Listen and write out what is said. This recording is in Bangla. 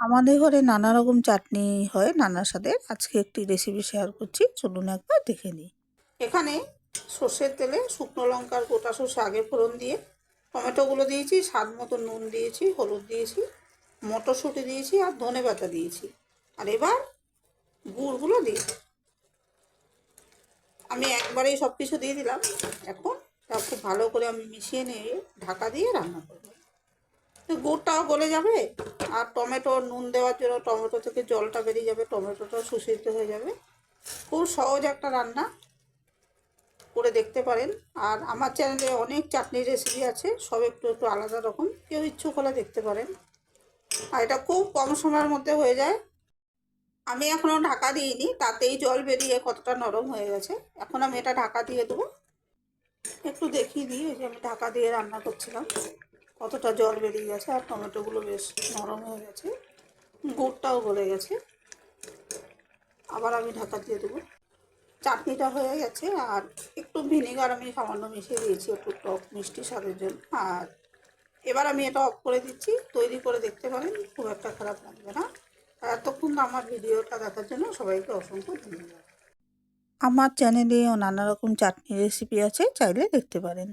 আমাদের ঘরে নানা রকম চাটনি হয় নানার সাথে। আজকে একটি রেসিপি শেয়ার করছি, চলুন একবার দেখে নিই। এখানে সর্ষের তেলে শুকনো লঙ্কার গোটা সর্ষে আগে ফোড়ন দিয়ে, টমেটোগুলো দিয়েছি, স্বাদ মতো নুন দিয়েছি, হলুদ দিয়েছি, মটরশুঁটি দিয়েছি আর ধনে পাতা দিয়েছি। আর এবার গুড়গুলো দিয়েছি আমি একবারেই সব কিছু দিয়ে দিলাম। এখন তা খুব ভালো করে আমি মিশিয়ে নিয়ে ঢাকা দিয়ে রান্না করব। তো গুড়টাও গলে যাবে আর টমেটো নুন দেওয়ার জন্য টমেটো থেকে জলটা বেরিয়ে যাবে টমেটোটাও সুসিদ্ধ হয়ে যাবে। খুব সহজ একটা রান্না, করে দেখতে পারেন। আর আমার চ্যানেলে অনেক চাটনির রেসিপি আছে, সব একটু একটু আলাদা রকম। কেউ ইচ্ছুক হলে দেখতে পারেন। আর এটা খুব কম সময়ের মধ্যে হয়ে যায়। আমি এখনও ঢাকা দিইনি, তাতেই জল বেরিয়ে কতটা নরম হয়ে গেছে। এখন আমি এটা ঢাকা দিয়ে দেবো। একটু দেখিয়ে দিই যে আমি ঢাকা দিয়ে রান্না করছিলাম। কতটা জল বেরিয়ে গেছে আর টমেটোগুলো বেশ নরম হয়ে গেছে। গুড়টাও গলে গেছে। আবার আমি ঢাকা দিয়ে দেবো। চাটনিটা হয়ে গেছে আর একটু ভিনেগার আমি সামান্য মিশিয়ে দিয়েছি, একটু টক মিষ্টি স্বাদের জন্য। আর এবার আমি এটা অফ করে দিচ্ছি, তৈরি করে দেখতে পারেন খুব একটা খারাপ লাগবে না। এতক্ষণ আমার ভিডিওটা দেখার জন্য সবাইকে অসংখ্য ধন্যবাদ। আমার চ্যানেলেও নানা রকম চাটনি রেসিপি আছে, চাইলে দেখতে পারেন।